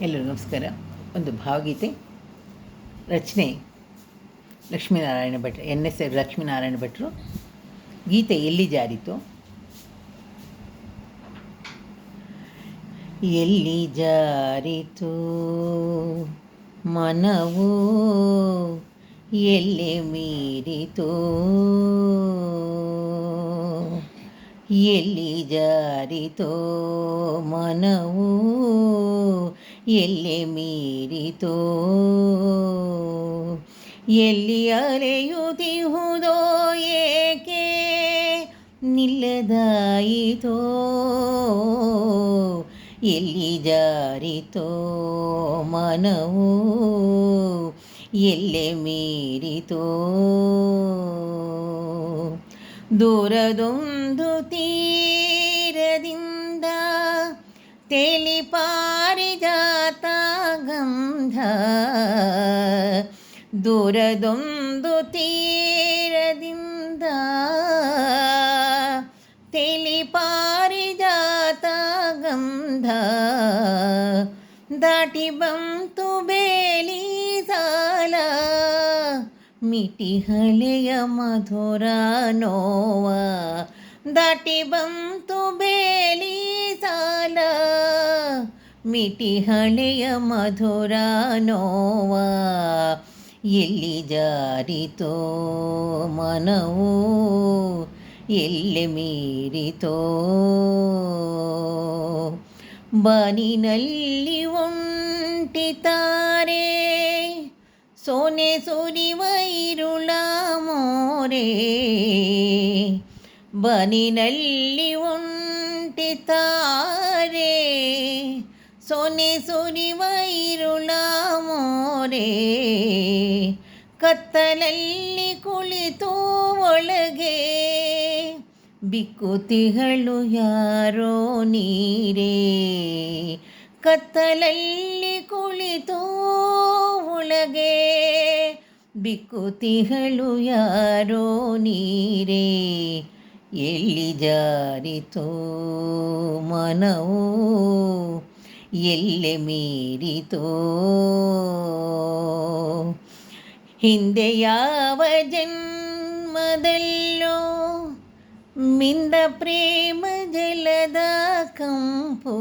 ಎಲ್ಲರಿಗೂ ನಮಸ್ಕಾರ. ಒಂದು ಭಾವಗೀತೆ. ರಚನೆ, ಲಕ್ಷ್ಮೀನಾರಾಯಣ ಭಟ್ರು ಎನ್ ಎಸ್ ಎಫ್ ಲಕ್ಷ್ಮೀನಾರಾಯಣ ಭಟ್ರು. ಗೀತೆ ಎಲ್ಲಿ ಜಾರಿತು? ಎಲ್ಲಿ ಜಾರಿತು? ಮನವು ಎಲ್ಲಿ ಮೀರಿತು? ಎಲ್ಲಿ ಜಾರಿತು? ಮನವು ಎಲ್ಲಿ ಮೀರಿತೋ? ಎಲ್ಲಿ ಅಲೆಯುತ್ತಿಹುದೋ ಏಕೆ ನಿಲ್ಲದಾಯಿತೋ? ಎಲ್ಲಿ ಜಾರಿತೋ ಮನವು? ಎಲ್ಲಿ ಮೀರಿತೋ? ದೂರದೊಂದು ತೀರದಿಂದ ತೆಲಿ ಪಾರಿಜಾತ ಗಂಧ ದೂರದೊಂದು ತೀರದಿಂದ ತೆಲಿ ಪಾರಿಜಾತ ಗಂಧ ದಾಟಿ ಬಂತು ಬೇಲಿ ಸಾಲ ಮಿಟಿ ಹಳೆಯ ಮಧುರ ನೋವ ದಾಟಿ ಬಂತು ಬೇಲಿ ಸಾಲ. ಮಿಟಿ ಹಳೆಯ ಮಧುರ ನೋವ ಎಲ್ಲಿ ಜಾರಿತೋ ಮನವು, ಎಲ್ಲಿ ಮೀರಿತೋ. ಬನಿನಲ್ಲಿ ಒಂಟಿತಾರೆ ಸೋನೆ ಸುರಿವ ಮೋರೆ. ಬನಿನಲ್ಲಿ ಉಂಟಿತಾರೆ. ಸೊನೆ ಸುರಿವ ಇರುಳ ಮೋರೆ. ಕತ್ತಲಲ್ಲಿ ಕುಳಿತು ಒಳಗೆ. ಬಿಕ್ಕುತಿಗಳು ಯಾರೋ ನೀರೇ. ಕತ್ತಲಲ್ಲಿ ಕುಳಿತು ಒಳಗೆ. ಬಿಕ್ಕುತಿಗಳು ಯಾರೋ ನೀರೇ. ಎಲ್ಲಿ ಜಾರಿತೋ ಮನವು ಎಲ್ಲೆ ಮೀರಿತೋ ಹಿಂದೆ ಯಾವ ಜನ್ಮದಲ್ಲೋ ಮಿಂದ ಪ್ರೇಮ ಜಲದ ಕಂಪು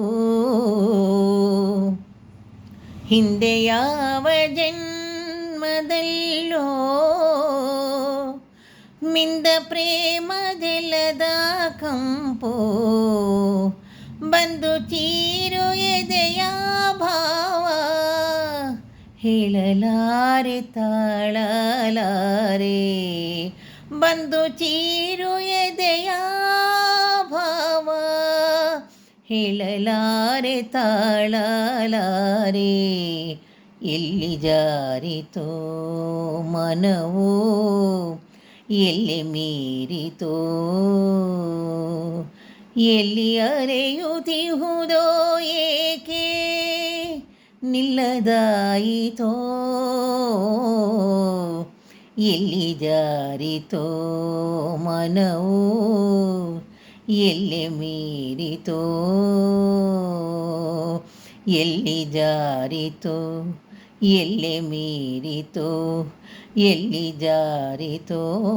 ಹಿಂದೆ ಯಾವ ಜನ್ಮದಲ್ಲೋ ಮಿಂದ ಪ್ರೇಮ ಜಲದ ಕಂಪು. ಬಂದು ಚೀರು ಎದೆಯ ಭಾವ, ಹೇಳಲಾರೆ, ತಾಳಲಾರೆ. ಬಂದು ಚೀರು ಎದೆಯ ಭಾವ, ಹೇಳಲಾರೆ, ತಾಳಲಾರೆ. ಎಲ್ಲಿ ಜಾರಿತೋ ಮನವು, ಎಲ್ಲಿ ಮೀರಿತೋ ಎಲ್ಲಿ ಅರೆಯುತ್ತಿಹುದೋ ಏಕೆ? ನಿಲ್ಲದಾಯಿತೋ? ಎಲ್ಲಿ ಜಾರಿತೋ ಮನವು? ಎಲ್ಲಿ ಮೀರಿತೋ? ಎಲ್ಲಿ ಜಾರಿತೋ? ಎಲ್ಲಿ ಮೀರಿತೋ? ಎಲ್ಲಿ ಜಾರಿತೋ?